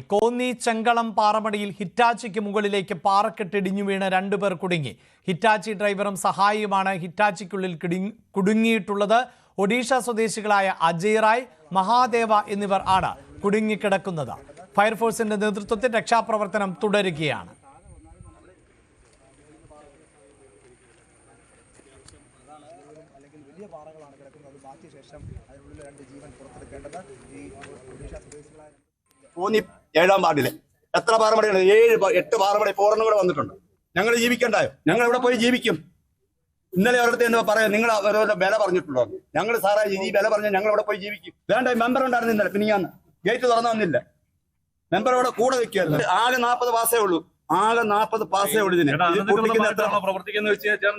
കോന്നി ചെങ്കളം പാറമടിയിൽ ഹിറ്റാച്ചിക്ക് മുകളിലേക്ക് പാറക്കെട്ടിടിഞ്ഞു വീണ് രണ്ടുപേർ കുടുങ്ങി. ഹിറ്റാച്ചി ഡ്രൈവറും സഹായിയുമാണ് ഹിറ്റാച്ചിക്കുള്ളിൽ കുടുങ്ങിയിട്ടുള്ളത്. ഒഡീഷ സ്വദേശികളായ അജയ് റായ് മഹാദേവ എന്നിവർ ആണ് കുടുങ്ങിക്കിടക്കുന്നത്. ഫയർഫോഴ്സിന്റെ നേതൃത്വത്തിൽ രക്ഷാപ്രവർത്തനം തുടരുകയാണ്. ശേഷം അതിനുള്ളിൽ രണ്ട് ജീവൻ പുറത്തെടുക്കേണ്ടത് ഈ ഒഡീഷ സ്വദേശികളായ പൂന്നി ഏഴാം വാർഡിൽ. എത്ര പാറമടയാണ് ഏഴ് എട്ട് പാറമട ഫോറിനും കൂടെ വന്നിട്ടുണ്ട്. ഞങ്ങൾ ജീവിക്കണ്ടായോ? ഞങ്ങൾ ഇവിടെ പോയി ജീവിക്കും. ഇന്നലെ അവരുടെ എന്താ പറയാം നിങ്ങൾ അവരോട് വില പറഞ്ഞിട്ടുണ്ടോ? ഞങ്ങൾ സാറേ ഈ വില പറഞ്ഞ ഞങ്ങൾ ഇവിടെ പോയി ജീവിക്കും. വേണ്ട മെമ്പർ ഉണ്ടായിരുന്നു ഇന്നലെ പിന്നെ ഞാൻ ഗേറ്റ് തുറന്നു വന്നില്ല. മെമ്പർ അവിടെ കൂടെ നിൽക്കുകയായിരുന്നു. ആകെ നാൽപ്പത് പാസേ ഉള്ളൂ. ആകെ നാൽപ്പത് പാസേ ഉള്ളൂ ഇതിന്.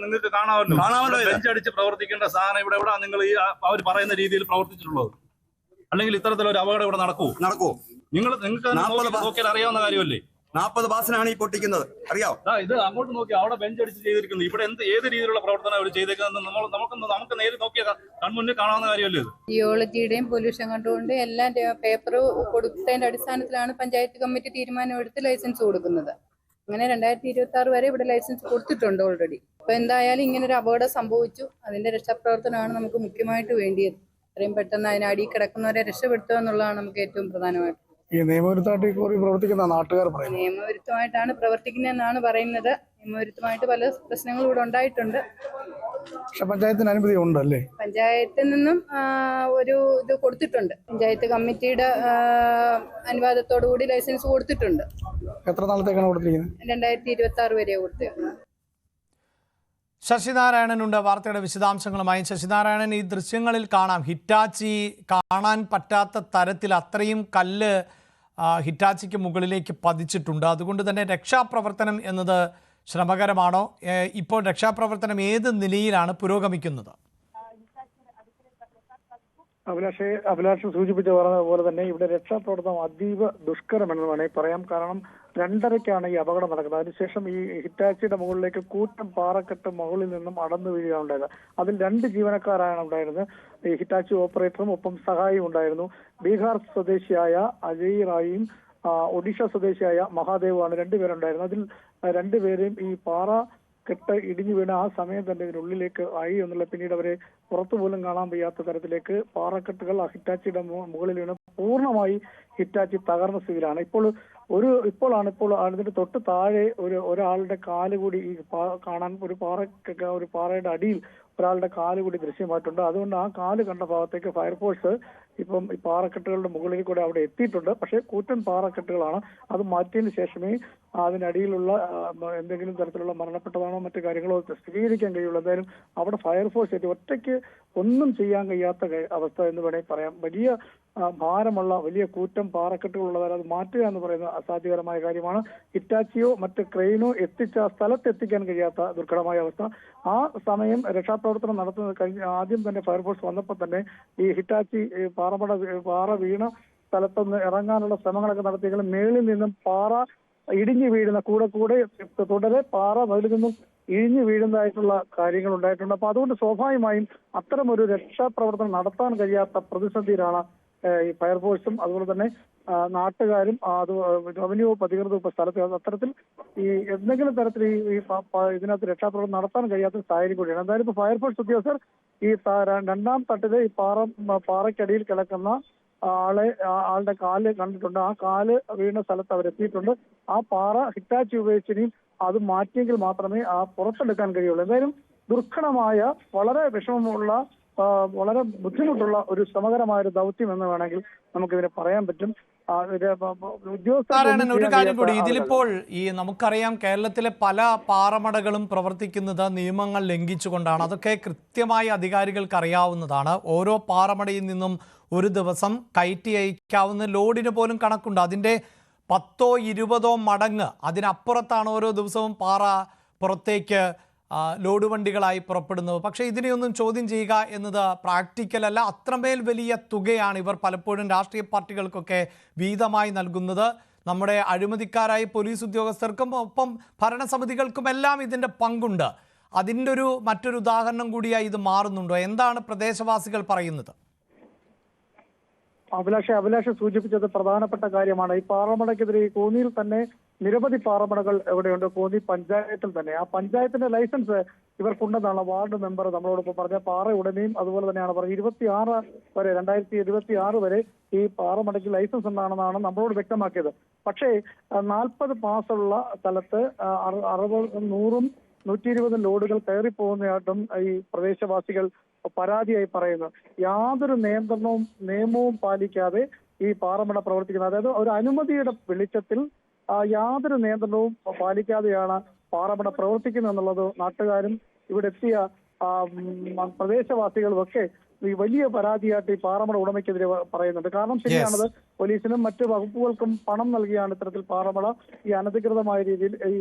നിങ്ങൾക്ക് കാണാമല്ലോ. കാണാമല്ലോ. ബെഞ്ചടിച്ച് പ്രവർത്തിക്കേണ്ട സാധനം ഇവിടെ നിങ്ങൾ ഈ അവർ പറയുന്ന രീതിയിൽ പ്രവർത്തിച്ചിട്ടുള്ളത്. അല്ലെങ്കിൽ ഇത്തരത്തിലൊരു അപകടം ഇവിടെ നടക്കൂ നടക്കുവോ? നിങ്ങൾ നിങ്ങൾക്ക് അറിയാവുന്ന കാര്യമല്ലേ? നാൽപ്പത് പാസിനാണ് ഈ പൊട്ടിക്കുന്നത്. അറിയാം ദാ ഇത് അങ്ങോട്ട് നോക്കി അവിടെ ബെഞ്ച് അടിച്ച് ചെയ്തിരിക്കുന്നു. ഇവിടെ എന്ത് ഏത് രീതിയിലുള്ള പ്രവർത്തനം അവർ ചെയ്തേക്കുന്നത് നമ്മൾ നമുക്ക് നമുക്ക് നേരിൽ നോക്കിയാൽ കൺമുന്നിൽ കാണാവുന്ന കാര്യമല്ലേ ഇത്? ജിയോളജിയുടെയും പൊല്യൂഷൻ കണ്ടുകൊണ്ട് എല്ലാം പേപ്പർ കൊടുത്തതിന്റെ അടിസ്ഥാനത്തിലാണ് പഞ്ചായത്ത് കമ്മിറ്റി തീരുമാനം തീരുമാനമെടുത്ത് ലൈസൻസ് കൊടുക്കുന്നത്. അങ്ങനെ രണ്ടായിരത്തി ഇരുപത്തി ആറ് വരെ ഇവിടെ ലൈസൻസ് കൊടുത്തിട്ടുണ്ട് ഓൾറെഡി അപ്പൊ എന്തായാലും ഇങ്ങനെ ഒരു അപകടം സംഭവിച്ചു. അതിന്റെ രക്ഷാപ്രവർത്തനമാണ് നമുക്ക് മുഖ്യമായിട്ട് വേണ്ടിയത്. എത്രയും പെട്ടെന്ന് അതിനടി കിടക്കുന്നവരെ രക്ഷപ്പെടുത്തുക എന്നുള്ളതാണ് നമുക്ക് ഏറ്റവും പ്രധാനമായിട്ട് ഈ നിയമവിരുദ്ധമായിട്ട് ഈ കുറി പ്രവർത്തിക്കുന്ന നാട്ടുകാർ പറയുന്നു നിയമവിരുദ്ധമായിട്ടാണ് പ്രവർത്തിക്കുന്നതെന്നാണ് പറയുന്നത്. നിയമവിരുദ്ധമായിട്ട് പല പ്രശ്നങ്ങളും ഇവിടെ ഉണ്ടായിട്ടുണ്ട്. പക്ഷെ പഞ്ചായത്തിന് അനുമതി ഉണ്ടല്ലേ? പഞ്ചായത്തിൽ നിന്നും ഒരു ഇത് കൊടുത്തിട്ടുണ്ട്. പഞ്ചായത്ത് കമ്മിറ്റിയുടെ അനുവാദത്തോടു കൂടി ലൈസൻസ് കൊടുത്തിട്ടുണ്ട്. എത്ര നാളത്തേക്കാണ് കൊടുത്തിരിക്കുന്നത്? രണ്ടായിരത്തി ഇരുപത്തി ആറ് വരെ കൊടുത്തത് ശശിനാരായണനുണ്ട് വാർത്തയുടെ വിശദാംശങ്ങളുമായി ശശിനാരായണൻ ഈ ദൃശ്യങ്ങളിൽ കാണാം. ഹിറ്റാച്ചി കാണാൻ പറ്റാത്ത തരത്തിൽ അത്രയും കല്ല് ഹിറ്റാച്ചിക്ക് മുകളിലേക്ക് പതിച്ചിട്ടുണ്ട്. അതുകൊണ്ട് തന്നെ രക്ഷാപ്രവർത്തനം എന്നത് ശ്രമകരമാണോ? ഇപ്പോൾ രക്ഷാപ്രവർത്തനം ഏത് നിലയിലാണ് പുരോഗമിക്കുന്നത്? അഭിലാഷെ അഭിലാഷ് സൂചിപ്പിച്ച പറഞ്ഞതുപോലെ പോലെ തന്നെ ഇവിടെ രക്ഷാപ്രവർത്തനം അതീവ ദുഷ്കരമെന്ന് വേണമെങ്കിൽ പറയാം. കാരണം രണ്ടരയ്ക്കാണ് ഈ അപകടം നടക്കുന്നത്. അതിനുശേഷം ഈ ഹിറ്റാച്ചിയുടെ മുകളിലേക്ക് കൂറ്റം പാറക്കെട്ട് മുകളിൽ നിന്നും അടന്നു വീഴുകയാണ് ഉണ്ടായത്. അതിൽ രണ്ട് ജീവനക്കാരാണ് ഉണ്ടായിരുന്നത്. ഈ ഹിറ്റാച്ചി ഓപ്പറേറ്ററും ഒപ്പം സഹായിയും ഉണ്ടായിരുന്നു. ബീഹാർ സ്വദേശിയായ അജയ് റായിയും ഒഡീഷ സ്വദേശിയായ മഹാദേവുമാണ് രണ്ടുപേരുണ്ടായിരുന്നത്. അതിൽ രണ്ടുപേരെയും ഈ പാറ കെട്ട് ഇടിഞ്ഞു വീണ ആ സമയം തന്നെ ഇതിനുള്ളിലേക്ക് ആയി എന്നുള്ള പിന്നീട് അവരെ പുറത്തു പോലും കാണാൻ വയ്യാത്ത തരത്തിലേക്ക് പാറക്കെട്ടുകൾ ആ ഹിറ്റാച്ചിയുടെ മുകളിൽ വീണ് പൂർണമായി ഹിറ്റാച്ചി തകർന്ന സ്ഥിതിയിലാണ്. ഇപ്പോൾ ഒരു ഇപ്പോഴാണ് ഇപ്പോൾ അതിന്റെ തൊട്ട് താഴെ ഒരു ഒരാളുടെ കാൽ കൂടി ഈ കാണാൻ ഒരു പാറ ഒരു പാറയുടെ അടിയിൽ ഒരാളുടെ കാൽ കൂടി ദൃശ്യമായിട്ടുണ്ട്. അതുകൊണ്ട് ആ കാൽ കണ്ട ഭാഗത്തേക്ക് ഫയർഫോഴ്സ് ഇപ്പം ഈ പാറക്കെട്ടുകളുടെ മുകളിൽ കൂടെ അവിടെ എത്തിയിട്ടുണ്ട്. പക്ഷേ കൂറ്റൻ പാറക്കെട്ടുകളാണ്. അത് മാറ്റിയതിന് ശേഷമേ അതിനടിയിലുള്ള എന്തെങ്കിലും തരത്തിലുള്ള മരണപ്പെട്ടതാണോ മറ്റു കാര്യങ്ങളോ സ്ഥിരീകരിക്കാൻ കഴിയുള്ളൂ. എന്തായാലും അവിടെ ഫയർഫോഴ്സ് എത്തി ഒറ്റയ്ക്ക് ഒന്നും ചെയ്യാൻ കഴിയാത്ത അവസ്ഥ എന്ന് വേണമെങ്കിൽ പറയാം. വലിയ ഭാരമുള്ള വലിയ കൂറ്റം പാറക്കെട്ടുകളുള്ളവർ അത് മാറ്റുക എന്ന് പറയുന്നത് അസാധ്യകരമായ കാര്യമാണ്. ഇറ്റാച്ചിയോ മറ്റ് ക്രെയിനോ എത്തിച്ച ആ സ്ഥലത്ത് എത്തിക്കാൻ കഴിയാത്ത ദുർഘടമായ അവസ്ഥ. ആ സമയം രക്ഷാപ്രവർത്തനം നടത്തുന്നത് കഴിഞ്ഞ ആദ്യം തന്നെ ഫയർഫോഴ്സ് വന്നപ്പോൾ തന്നെ ഈ ഹിറ്റാച്ചി പാറമട പാറ വീണ സ്ഥലത്തുനിന്ന് ഇറങ്ങാനുള്ള ശ്രമങ്ങളൊക്കെ നടത്തിയെങ്കിലും മേളിൽ നിന്നും പാറ ഇടിഞ്ഞു വീഴുന്ന കൂടെ കൂടെ തുടരെ പാറ മുകളിൽ നിന്നും ഇഴിഞ്ഞു വീഴുന്നതായിട്ടുള്ള കാര്യങ്ങൾ ഉണ്ടായിട്ടുണ്ട്. അപ്പൊ അതുകൊണ്ട് സ്വാഭാവികമായും അത്തരം ഒരു രക്ഷാപ്രവർത്തനം നടത്താൻ കഴിയാത്ത പ്രതിസന്ധിയിലാണ് ഈ ഫയർഫോഴ്സും അതുപോലെ തന്നെ നാട്ടുകാരും അത് റവന്യൂ അധികൃതരും ഇപ്പൊ സ്ഥലത്ത് അത്തരത്തിൽ ഈ എന്തെങ്കിലും തരത്തിൽ ഈ ഇതിനകത്ത് രക്ഷാപ്രവർത്തനം നടത്താൻ കഴിയാത്ത സാഹചര്യം കൂടിയാണ്. എന്തായാലും ഇപ്പൊ ഫയർഫോഴ്സ് ഉദ്യോഗസ്ഥർ ഈ രണ്ടാം തട്ടിലെ ഈ പാറ പാറയ്ക്കടിയിൽ കിടക്കുന്ന ആളെ ആളുടെ കാൽ കണ്ടിട്ടുണ്ട്. ആ കാൽ വീണ സ്ഥലത്ത് അവരെത്തിയിട്ടുണ്ട് ആ പാറ ഹിറ്റാച്ചി ഉപയോഗിച്ചിനിയും അത് മാറ്റിയെങ്കിൽ മാത്രമേ ആ പുറത്തെടുക്കാൻ കഴിയുള്ളൂ. എന്തായാലും ദുർഘടമായ വളരെ വിഷമമുള്ള വളരെ ബുദ്ധിമുട്ടുള്ള ഒരു ശ്രമകരമായ ഒരു ദൗത്യം എന്ന് വേണമെങ്കിൽ നമുക്കിതിനെ പറയാൻ പറ്റും. നാരായണൻ ഒരു കാര്യം കൂടി. ഇതിലിപ്പോൾ ഈ നമുക്കറിയാം കേരളത്തിലെ പല പാറമടകളും പ്രവർത്തിക്കുന്നത് നിയമങ്ങൾ ലംഘിച്ചുകൊണ്ടാണ്. അതൊക്കെ കൃത്യമായി അധികാരികൾക്ക് അറിയാവുന്നതാണ് ഓരോ പാറമടയിൽ നിന്നും ഒരു ദിവസം കയറ്റി അയക്കാവുന്ന ലോഡിന് പോലും കണക്കുണ്ട്. അതിന്റെ പത്തോ ഇരുപതോ മടങ്ങ് അതിനപ്പുറത്താണ് ഓരോ ദിവസവും പാറ പുറത്തേക്ക് ലോഡ് വണ്ടികളായി പുറപ്പെടുന്നത്. പക്ഷേ ഇതിനെയൊന്നും ചോദ്യം ചെയ്യുക എന്നത് പ്രാക്ടിക്കൽ അല്ല. അത്രമേൽ വലിയ തുകയാണ് ഇവർ പലപ്പോഴും രാഷ്ട്രീയ പാർട്ടികൾക്കൊക്കെ വീതമായി നൽകുന്നത്. നമ്മുടെ അഴിമതിക്കാരായ പോലീസ് ഉദ്യോഗസ്ഥർക്കും ഒപ്പം ഭരണസമിതികൾക്കുമെല്ലാം ഇതിന്റെ പങ്കുണ്ട്. അതിന്റെ ഒരു മറ്റൊരു ഉദാഹരണം കൂടിയായി ഇത് മാറുന്നുണ്ടോ? എന്താണ് പ്രദേശവാസികൾ പറയുന്നത്? അഭിലാഷ അഭിലാഷ സൂചിപ്പിച്ചത് പ്രധാനപ്പെട്ട കാര്യമാണ്. ഈ പാറമടയ്ക്കെതിരെ കോന്നിയിൽ തന്നെ നിരവധി പാറമടകൾ എവിടെയുണ്ട്? കോന്നി പഞ്ചായത്തിൽ തന്നെ. ആ പഞ്ചായത്തിന്റെ ലൈസൻസ് ഇവർക്കുണ്ടെന്നാണ് വാർഡ് മെമ്പർ നമ്മളോടൊപ്പം പറഞ്ഞ പാറ ഉടനെയും അതുപോലെ തന്നെയാണ് പറഞ്ഞത്. ഇരുപത്തി ആറ് വരെ രണ്ടായിരത്തി ഇരുപത്തി ആറ് വരെ ഈ പാറമടയ്ക്ക് ലൈസൻസ് ഉണ്ടാണെന്നാണ് നമ്മളോട് വ്യക്തമാക്കിയത്. പക്ഷേ നാൽപ്പത് പാസുള്ള സ്ഥലത്ത് അറുപത് നൂറും നൂറ്റി ഇരുപത് ലോഡുകൾ കയറിപ്പോകുന്നതായിട്ടും ഈ പ്രദേശവാസികൾ പരാതിയായി പറയുന്നു. യാതൊരു നിയന്ത്രണവും നിയമവും പാലിക്കാതെ ഈ പാറമട പ്രവർത്തിക്കുന്നത്. അതായത് ഒരു അനുമതിയുടെ വെളിച്ചത്തിൽ യാതൊരു നിയന്ത്രണവും പാലിക്കാതെയാണ് പാറമട പ്രവർത്തിക്കുന്നത് എന്നുള്ളത് നാട്ടുകാരും ഇവിടെ എത്തിയ പ്രദേശവാസികളും ഒക്കെ ഈ വലിയ പരാതിയായിട്ട് ഈ പാറമട ഉടമയ്ക്കെതിരെ പറയുന്നുണ്ട്. കാരണം ശരിയാണത് പോലീസിനും മറ്റു വകുപ്പുകൾക്കും പണം നൽകിയാണ് ഇത്തരത്തിൽ പാറമട ഈ അനധികൃതമായ രീതിയിൽ ഈ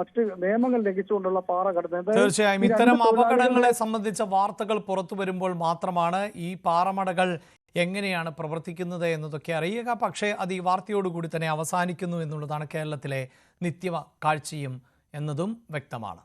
മറ്റു നിയമങ്ങൾ ലംഘിച്ചുകൊണ്ടുള്ള പാറ എന്തായാലും തീർച്ചയായും ഇത്തരം അപകടങ്ങളെ സംബന്ധിച്ച വാർത്തകൾ പുറത്തു വരുമ്പോൾ മാത്രമാണ് ഈ പാറമടകൾ എങ്ങനെയാണ് പ്രവർത്തിക്കുന്നത് എന്നതൊക്കെ അറിയുക. പക്ഷേ അത് ഈ വാർത്തയോടുകൂടി തന്നെ അവസാനിക്കുന്നു എന്നുള്ളതാണ് കേരളത്തിലെ നിത്യ കാഴ്ചയും എന്നതും വ്യക്തമാണ്.